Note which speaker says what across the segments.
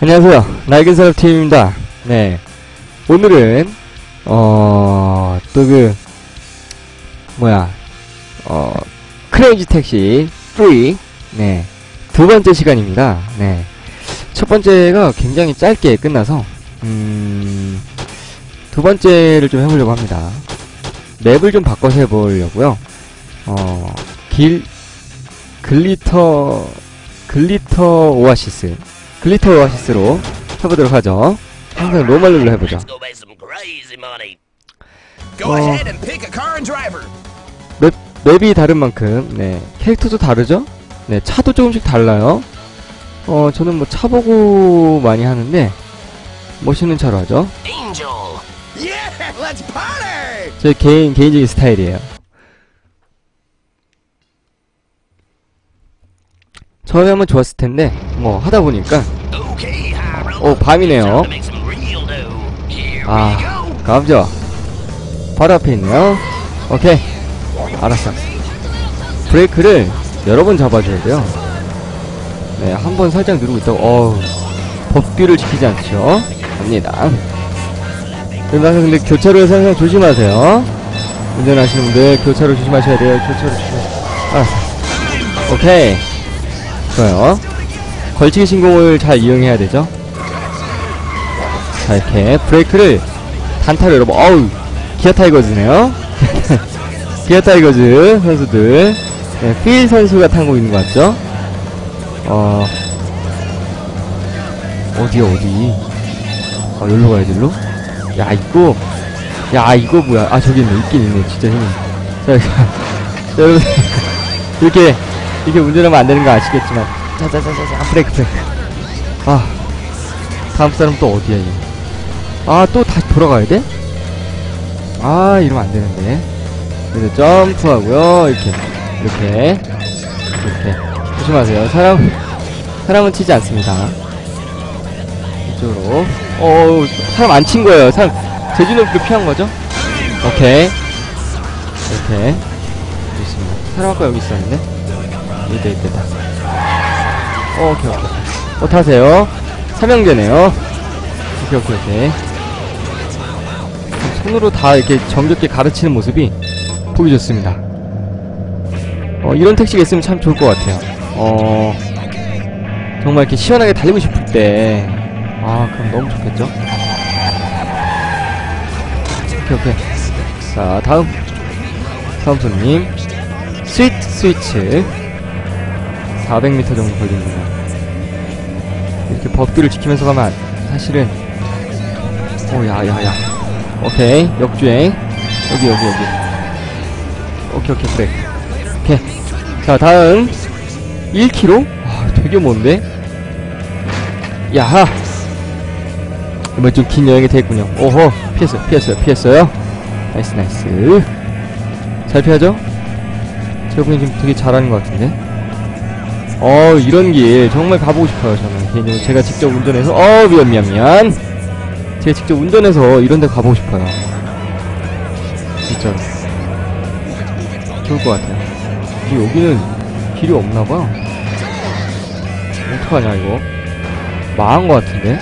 Speaker 1: 안녕하세요. 낡은 사람 팀입니다. 네. 오늘은, 어, 또 그, 뭐야, 어, 크레이지 택시 3, 네. 두 번째 시간입니다. 네. 첫 번째가 굉장히 짧게 끝나서, 음, 두 번째를 좀 해보려고 합니다. 맵을 좀 바꿔서 해보려고요. 어, 길, 글리터, 글리터 오아시스. 글리터 오아시스로 해보도록 하죠. 항상 노멀로 해보죠.
Speaker 2: Driver.
Speaker 1: 맵, 맵이 다른 만큼, 네. 캐릭터도 다르죠? 네, 차도 조금씩 달라요. 어, 저는 뭐 차 보고 많이 하는데, 멋있는 차로 하죠. 제 개인, 개인적인 스타일이에요. 처음에 하면 좋았을 텐데, 뭐, 하다 보니까. 오, 밤이네요. 아. 감죠? 바로 앞에 있네요. 오케이. 알았어. 브레이크를 여러 번 잡아줘야 돼요. 네, 한 번 살짝 누르고 있다고, 어우, 법규를 지키지 않죠. 갑니다. 그러면서 근데 교차로에서 항상 조심하세요. 운전하시는 분들 교차로 조심하셔야 돼요. 교차로 조심. 알았어. 오케이. 좋아요. 걸치기 신공을 잘 이용해야 되죠. 자, 이렇게 브레이크를 단타로 여러분, 어우, 기아 타이거즈네요. 기아 타이거즈 선수들. 네, 필 선수가 타고 있는 것 같죠? 어, 어디, 어디? 아, 여기로 가야지, 일로? 야, 이거, 야, 이거 뭐야. 아, 저기 있네. 있긴 있네. 진짜 힘이. 자, 자, 여러분. 이렇게, 이렇게 운전하면 안 되는 거 아시겠지만. 자, 자, 자, 자, 자, 브레이크, 브레이크. 아, 다음 사람 또 어디야, 얘. 아, 또 다시 돌아가야 돼? 아, 이러면 안 되는데. 그래서 점프하고요. 이렇게, 이렇게, 이렇게. 조심하세요. 사람, 사람은 치지 않습니다. 이쪽으로. 어, 사람 안 친 거예요. 사람, 제주노비를 피한 거죠? 오케이. 이렇게. 좋습니다. 사람 아까 여기 있었는데? 이때, 이때다. 어, 오케이, 오케이. 어, 타세요. 삼형제네요. 오케이, 오케이, 오케이. 손으로 다 이렇게 정겹게 가르치는 모습이 보기 좋습니다. 어, 이런 택시가 있으면 참 좋을 것 같아요. 어, 정말 이렇게 시원하게 달리고 싶을 때, 아, 그럼 너무 좋겠죠? 오케이, 오케이. 자, 다음. 다음 손님. 스위트 스위치. 400m 정도 걸립니다. 이렇게 법규를 지키면서 가면 사실은, 오, 야, 야, 야. 오케이. 역주행. 여기 여기 여기. 오케이 오케이 브레이크. 오케이. 자 다음. 1km? 와 되게 먼데? 야하. 이번 좀 긴 여행이 됐군요. 오호. 피했어요 피했어요 피했어요. 나이스 나이스. 잘 피하죠? 저분이 지금 되게 잘하는 것 같은데 어 이런 길 정말 가보고 싶어요 저는 개인적으로 제가 직접 운전해서 어 미안 미안 미안 제가 직접 운전해서 이런 데 가보고 싶어요. 진짜로. 좋을 것 같아요. 근데 여기는 길이 없나봐. 어떡하냐, 이거. 망한 것 같은데?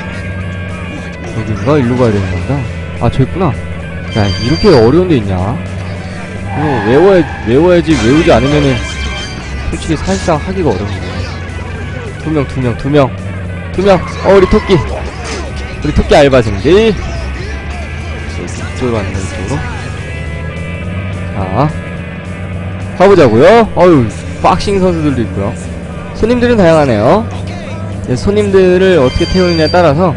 Speaker 1: 여긴가? 일로 가야 되는 건가? 아, 저 있구나. 야, 이렇게 어려운 데 있냐? 이거 외워야, 외워야지, 외우지 않으면은, 솔직히 사실상 하기가 어려운데. 두 명, 두 명, 두 명. 두 명. 어, 우리 토끼. 우리 토끼 알바생들 이쪽으로 왔네 이쪽으로 자 가보자고요 어유 박싱 선수들도 있고요 손님들은 다양하네요 네, 손님들을 어떻게 태우느냐에 따라서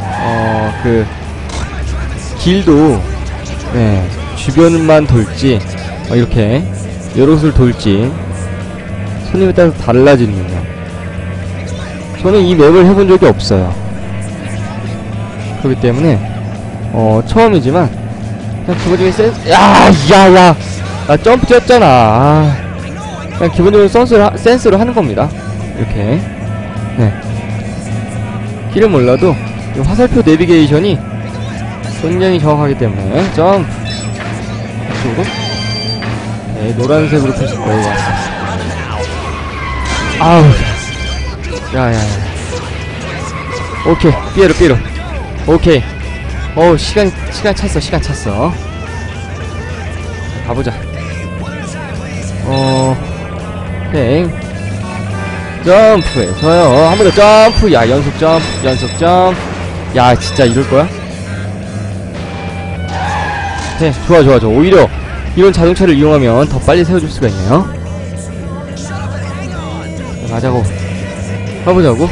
Speaker 1: 어 그 길도 네 주변만 돌지 어, 이렇게 여러 곳을 돌지 손님에 따라서 달라지는군요 저는 이 맵을 해본 적이 없어요. 그렇기 때문에 어 처음이지만 그냥 기본적인 센스 야야야 나 점프 뛰었잖아. 아, 그냥 기본적인 센스로, 하- 센스로 하는 겁니다. 이렇게. 네. 길을 몰라도 이 화살표 내비게이션이 굉장히 정확하기 때문에 점프. 이쪽으로 네 노란색으로 거의 왔어 아우 야야야. 오케이. 삐에로 삐에로. 오케이. 어 시간 시간 찼어 시간 찼어. 가보자. 어 오케이 점프해서요. 한 번 더 점프. 야 연속 점프 연속 점프. 야 진짜 이럴 거야? 네 좋아 좋아 좋아. 오히려 이런 자동차를 이용하면 더 빨리 세워줄 수가 있네요. 자, 가자고 가보자고?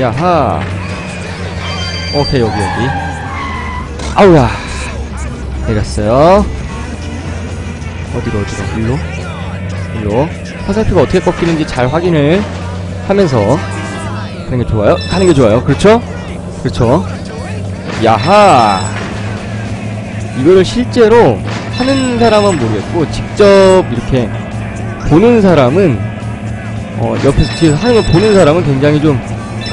Speaker 1: 야하. 오케이 여기 여기. 아우야. 내렸어요. 어디로 어디로? 일로? 일로. 화살표가 어떻게 꺾이는지 잘 확인을 하면서 가는 게 좋아요? 가는 게 좋아요. 그렇죠? 그렇죠. 야하. 이거를 실제로 하는 사람은 모르겠고 직접 이렇게 보는 사람은 어, 옆에서 뒤에서 하는 걸 보는 사람은 굉장히 좀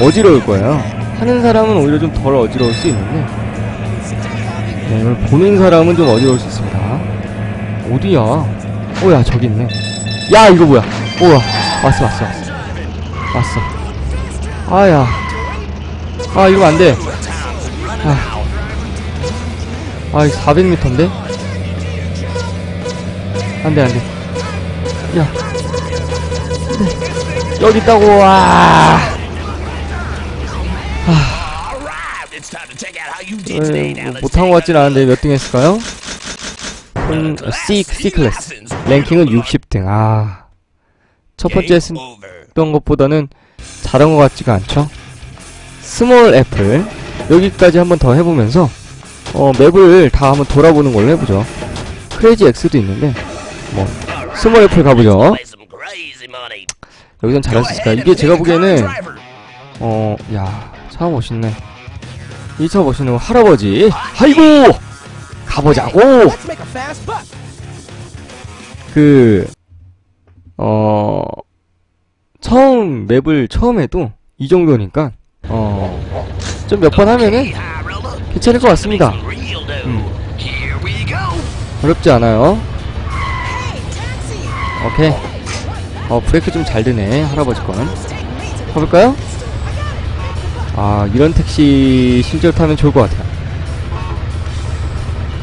Speaker 1: 어지러울 거예요. 하는 사람은 오히려 좀 덜 어지러울 수 있는데, 네, 이걸 보는 사람은 좀 어지러울 수 있습니다. 어디야? 오야, 저기 있네. 야, 이거 뭐야? 우와, 왔어, 왔어, 왔어. 왔어. 아야. 아, 이거 안 돼. 아, 아, 이거 400m인데? 안 돼, 안 돼. 야. 여기 있다고, 와. 뭐
Speaker 2: let's
Speaker 1: 못한 것 같진 않은데 몇 등 했을까요? 음, C, C 클래스. 랭킹은 60등. 아. 첫 번째
Speaker 2: Game
Speaker 1: 쓴
Speaker 2: over.
Speaker 1: 했던 것보다는 잘한 것 같지가 않죠? 스몰 애플. 여기까지 한번 더 해보면서, 어, 맵을 다 한번 돌아보는 걸로 해보죠. 크레이지 X도 있는데, 뭐, 스몰 애플 가보죠. 여기선 잘할 수 있을까? 이게 제가 보기에는, 어, 야, 차 멋있네. 이 차 멋있는 거 할아버지. 아이고! 가보자고! 그, 어, 처음 맵을 처음 해도 이 정도니까, 어, 좀 몇 번 하면은. 괜찮을 것 같습니다. 음. 어렵지 않아요. 오케이. 어, 브레이크 좀잘 드네, 할아버지 건. 가볼까요? 아, 이런 택시 실제로 타면 좋을 것 같아요.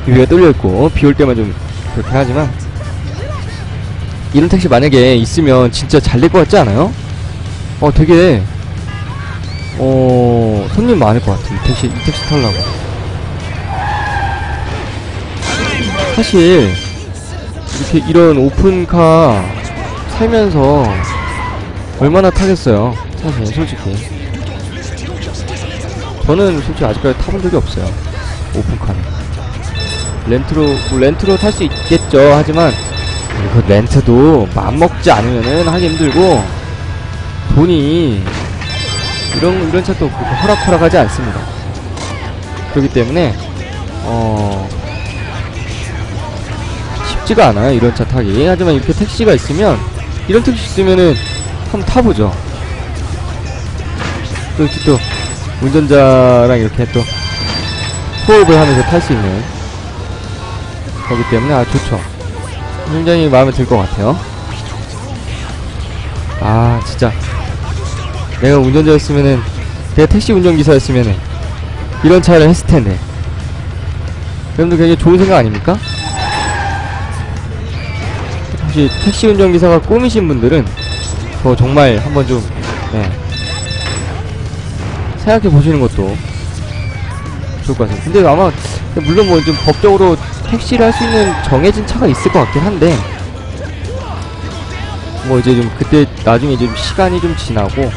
Speaker 1: 위가 뚫려있고, 비 올 때만 좀 그렇게 하지만, 이런 택시 만약에 있으면 진짜 잘 될 것 같지 않아요? 어, 되게, 어, 손님 많을 것 같아. 이 택시, 이 택시 타려고. 사실, 이렇게 이런 오픈카 살면서 얼마나 타겠어요. 사실, 솔직히. 저는 솔직히 아직까지 타본 적이 없어요. 오픈카는. 렌트로, 뭐 렌트로 탈 수 있겠죠. 하지만, 그 렌트도 맘먹지 않으면은 하기 힘들고, 돈이, 이런, 이런 차도 허락허락하지 않습니다. 그렇기 때문에, 어, 쉽지가 않아요. 이런 차 타기. 하지만 이렇게 택시가 있으면, 이런 택시 있으면은 한번 타보죠. 또 이렇게 또, 운전자랑 이렇게 또, 호흡을 하면서 탈 수 있는, 거기 때문에 아, 좋죠. 굉장히 마음에 들 것 같아요. 아, 진짜. 내가 운전자였으면은, 내가 택시 운전기사였으면은, 이런 차를 했을 텐데. 여러분들 굉장히 좋은 생각 아닙니까? 혹시 택시 운전기사가 꿈이신 분들은, 저 정말 한번 좀, 네. 생각해 보시는 것도 좋을 것 같아요. 근데 아마, 물론 뭐 좀 법적으로 택시를 할 수 있는 정해진 차가 있을 것 같긴 한데, 뭐 이제 좀 그때 나중에 좀 시간이 좀 지나고,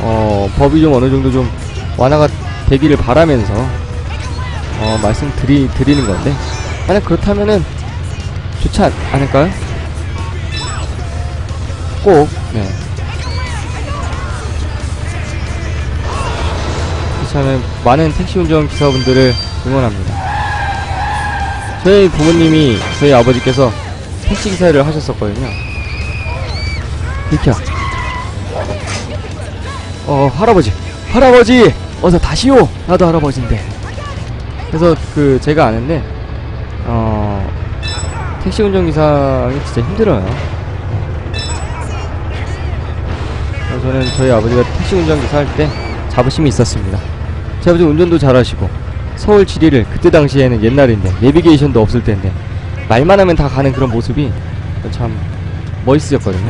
Speaker 1: 어, 법이 좀 어느 정도 좀 완화가 되기를 바라면서, 어, 말씀 드리, 드리는 건데, 만약 그렇다면은 좋지 않, 않을까요? 꼭, 네. 저는 많은 택시 운전 기사분들을 응원합니다. 저희 부모님이 저희 아버지께서 택시 기사를 하셨었거든요. 비켜. 어 할아버지, 할아버지, 어서 다시오. 나도 할아버지인데. 그래서 그 제가 아는데 어 택시 운전 기사이 진짜 힘들어요. 저는 저희 아버지가 택시 운전 기사 할 때 자부심이 있었습니다. 제 아버지 운전도 잘하시고 서울 지리를 그때 당시에는 옛날인데 내비게이션도 없을 때인데 말만 하면 다 가는 그런 모습이 참 멋있었거든요.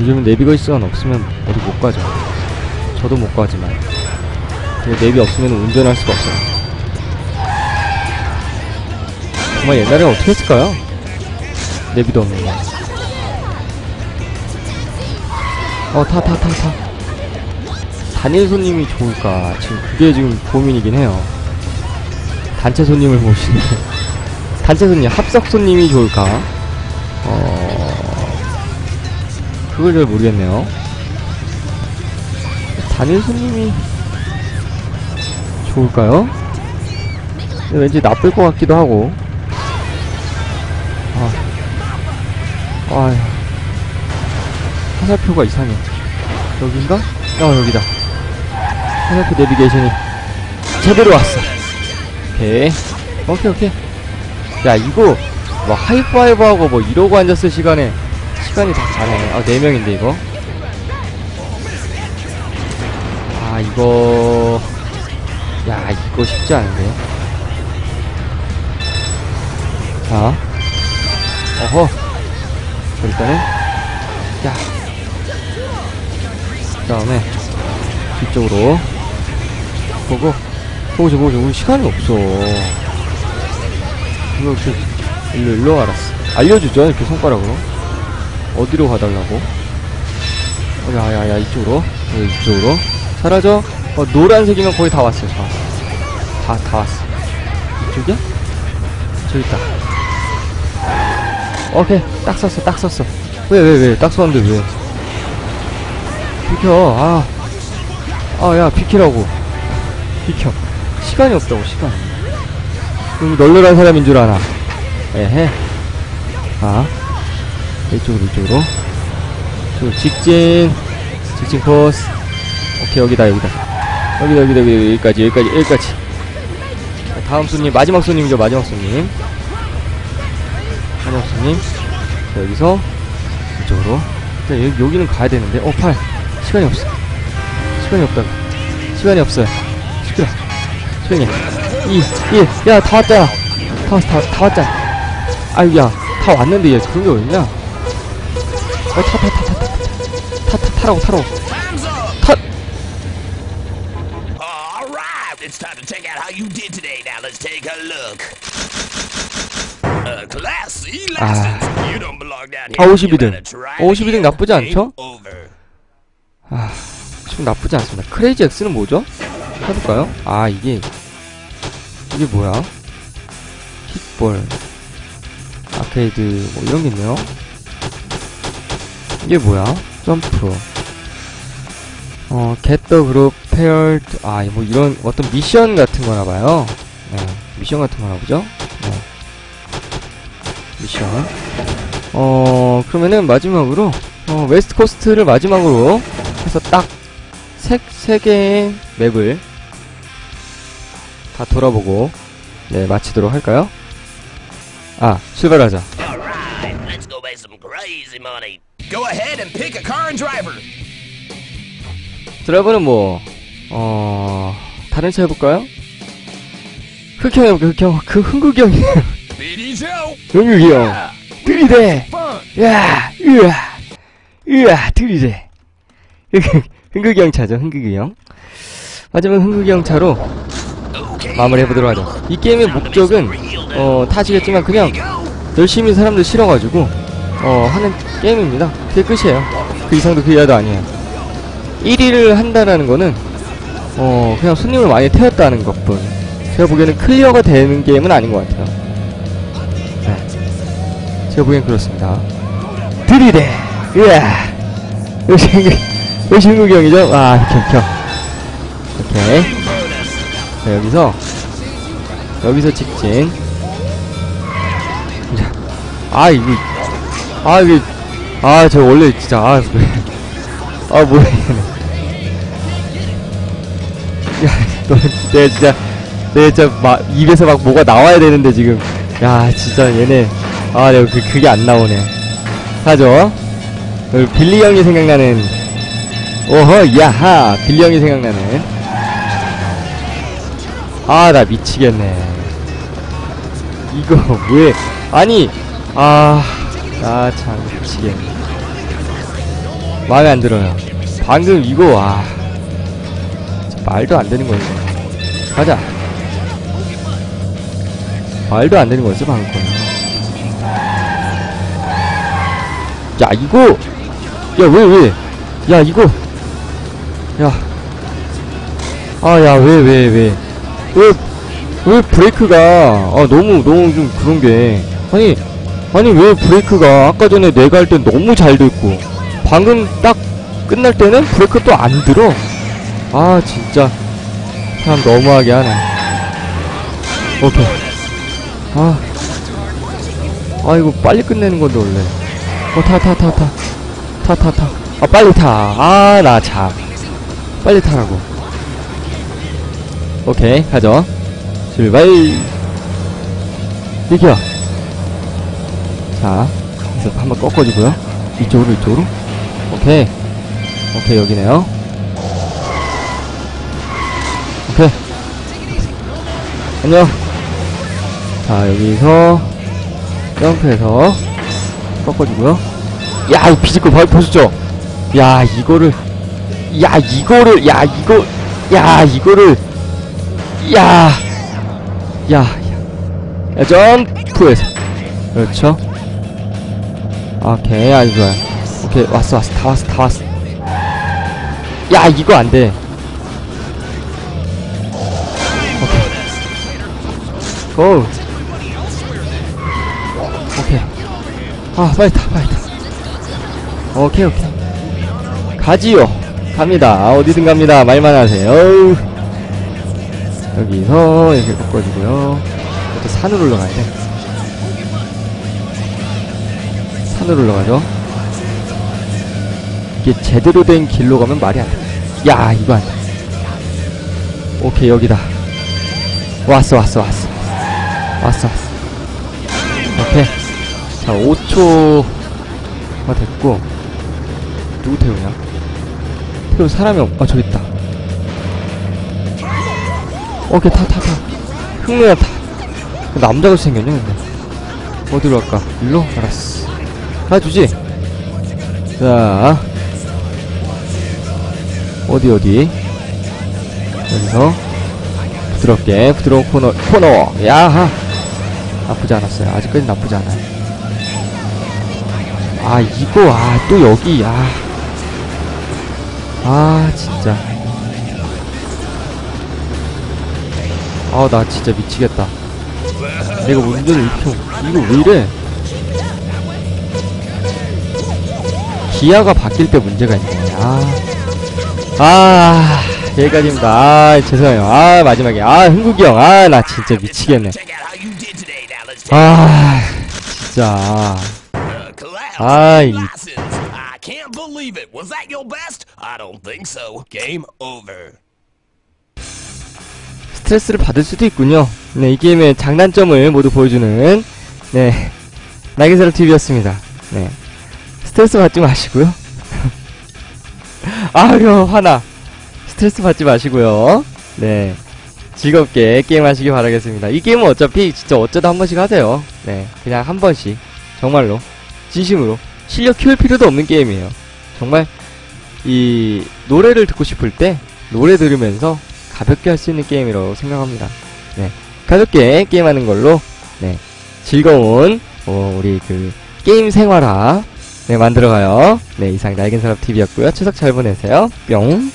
Speaker 1: 요즘은 내비게이션 없으면 어디 못 가죠. 저도 못 가지만 내비 없으면 운전할 수가 없어요. 정말 옛날에 어떻게 했을까요? 내비도 없는 거. 어, 타, 타, 타, 타. 단일 손님이 좋을까? 지금 그게 지금 고민이긴 해요. 단체 손님을 모시는. 단체 손님, 합석 손님이 좋을까? 어, 그걸 잘 모르겠네요. 단일 손님이 좋을까요? 왠지 나쁠 것 같기도 하고. 아, 아, 화살표가 이상해. 여긴가? 어, 여기다. 화살표 내비게이션이 제대로 왔어. 오케이. 오케이, 오케이. 야, 이거, 뭐, 하이파이브하고 뭐, 이러고 앉았을 시간에, 시간이 다 가네. 아, 4명인데, 이거. 아, 이거. 야, 이거 쉽지 않은데. 자. 어허. 자, 일단은. 야. 그 다음에. 뒤쪽으로. 보고. 보고, 보고, 우리 시간이 없어. 이거 이렇게, 일로, 일로 알았어. 알려주죠, 이렇게 손가락으로. 어디로 가달라고. 어, 야, 야, 야, 이쪽으로. 네, 이쪽으로. 사라져. 어, 노란색이면 거의 다 왔어요, 다. 다, 다 왔어. 이쪽이야? 저기 있다. 오케이. 딱 썼어, 딱 썼어. 왜, 왜, 왜? 딱 썼는데 왜? 비켜, 아. 아, 야, 비키라고. 비켜. 시간이 없다고, 시간. 그럼 널널한 사람인 줄 아나. 에헤. 아. 이쪽으로, 이쪽으로. 저 직진. 직진 코스. 오케이, 여기다, 여기다. 여기다, 여기다, 여기다, 여기까지, 여기까지, 여기까지. 자, 다음 손님, 마지막 손님이죠, 마지막 손님. 마지막 손님. 자, 여기서, 이쪽으로. 자, 여기, 여기는 가야 되는데. 어, 팔. 시간이 없어 시간이 없다고 시간이 없어요 10km 조용히 2 1 야다 왔다 야다 왔어 다, 다 왔잖아 아유 야다 왔는데 얘 그런 게 어딨냐 어타 타 타 타 타 타 타 타라고 타라고 타
Speaker 2: It's time to check out how you did today. Now let's take a look. A classy lessons. You don't belong down here.
Speaker 1: 52등. 52등 나쁘지 않죠?
Speaker 2: Over. Over.
Speaker 1: 좀 나쁘지 않습니다. 크레이지 X는 뭐죠? 해볼까요? 아, 이게, 이게 뭐야? 킥볼, 아케이드, 뭐 이런 게 있네요? 이게 뭐야? 점프, 어, get the group paired, 아, 뭐 이런, 어떤 미션 같은 거나 봐요. 네, 미션 같은 거나 보죠? 네. 미션. 어, 그러면은 마지막으로, 어, 웨스트 코스트를 마지막으로 해서 딱 세, 세 개의 맵을 다 돌아보고 네 마치도록 할까요? 아 출발하자
Speaker 3: All right, let's go make some crazy money.
Speaker 2: Go ahead and pick a car and driver.
Speaker 1: 드라이버는 뭐 어... 다른 차 해볼까요? 흑형 해볼까 흑형 그 흥국이 형이에요
Speaker 2: BD Joe.
Speaker 1: 흥국이 형 들이대. 야 으아 으아 들이대 흥- 흥국이 형 차죠 흥국이 형 마지막 흥국이 형 차로
Speaker 3: Okay.
Speaker 1: 마무리 해보도록 하죠 이 게임의 목적은 어 타시겠지만 그냥. 열심히 사람들 실어가지고 어 하는 게임입니다. 그게 끝이에요. 그 이상도 그 이하도 아니에요. 1위를 한다라는 거는 어 그냥 손님을 많이 태웠다는 것 뿐. 제가 보기에는 클리어가 되는 게임은 아닌 것 같아요. 네. 제가 보기엔 그렇습니다. 들이대. 으아. 의신 국 의신국이 형이죠? 아 이렇게 이렇게. 오케이. 자 여기서 여기서 직진. 자, 아 이거 아 이게 아 저 원래 진짜 아 왜. 아 뭐야 이거는 야너 내 진짜 내 진짜 막 입에서 막 뭐가 나와야 되는데 지금 야 진짜 얘네 아 내가 그, 그게 안 나오네 하죠 그 빌리 형이 생각나는 오호 야하 빌령이 생각나는 아 나 미치겠네. 이거 왜 아니 아나참 미치겠네. 마음에 안 들어요. 방금 이거 와 진짜 말도 안 되는 거였어 가자. 말도 안 되는 거였어 방금 야 이거! 야왜 왜? 야 이거 야. 아 야 왜 왜 왜? 왜 왜 브레이크가 아 너무 너무 좀 그런 게. 아니 아니 왜 브레이크가 아까 전에 내가 할 땐 너무 잘 됐고 방금 딱 끝날 때는 브레이크 또 안 들어. 아 진짜. 참 너무하게 하네. 오케이. 아. 아 이거 빨리 끝내는 건데 원래. 어 타 타 타 타. 타 타 타. 아 빨리 타 아 나 참 빨리 타라고. 오케이 가죠. 출발. 이겨 자 그래서 한번 꺾어주고요. 이쪽으로 이쪽으로. 오케이. 오케이 여기네요. 오케이. 안녕. 자 여기서 점프해서 꺾어주고요. 야이 비집고 봐 보셨죠. 야 이거를 야 이거를 야 이거 야 이거를 야 야, 야, 점프해서. 그렇죠? 오케이 아주 좋아요. 오케이 왔어 왔어 다 왔어 다 왔어. 야 이거 안돼. 오케이. 고. 오케이. 아 빨리 타 빨리 타. 오케이 오케이. 가지요 갑니다. 어디든 갑니다. 말만 하세요. 여기서 이렇게 꺾어주고요. 또 산으로 올라가야 돼. 산으로 올라가죠. 이게 제대로 된 길로 가면 말이 안 돼 야 이거 안 돼. 오케이 여기다. 왔어 왔어 왔어. 왔어 왔어. 오케이. 자 5초가 됐고 누구 태우냐 태우 사람이 없.. 아 저기 있다. 오케이 타 타 타. 흑누야 타. 남자같이 생겼네 근데. 어디로 갈까? 일로? 알았어. 가주지. 자. 어디 어디? 여기서. 부드럽게 부드러운 코너 코너. 야하. 나쁘지 않았어요. 아직까지 나쁘지 않아요. 아 이거 아 또 여기. 아 아 진짜. 아 나 진짜 미치겠다. 내가 운전을 이렇게 이거 왜 이래? 기아가 바뀔 때 문제가 있네. 아, 아 여기까지입니다. 아 죄송해요. 아 마지막에. 아 흥국이 형아 나 진짜 미치겠네. 아 진짜.
Speaker 3: a class
Speaker 1: 아, 이-
Speaker 3: license. I don't think so. Game over.
Speaker 1: 스트레스를 받을 수도 있군요. 네 이 게임의 장단점을 모두 보여주는 네 날개사람 TV였습니다. 네 스트레스 받지 마시고요. 아유 화나. 스트레스 받지 마시고요. 네 즐겁게 게임하시기 바라겠습니다. 이 게임은 어차피 진짜 어쩌다 한 번씩 하세요. 네 그냥 한 번씩. 정말로. 진심으로. 실력 키울 필요도 없는 게임이에요. 정말 이 노래를 듣고 싶을 때 노래 들으면서 가볍게 할 수 있는 게임이라고 생각합니다. 네 가볍게 게임하는 걸로 네 즐거운 어, 우리 그 게임 생활화 네 만들어가요. 네 이상 날개사람 TV였고요. 추석 잘 보내세요. 뿅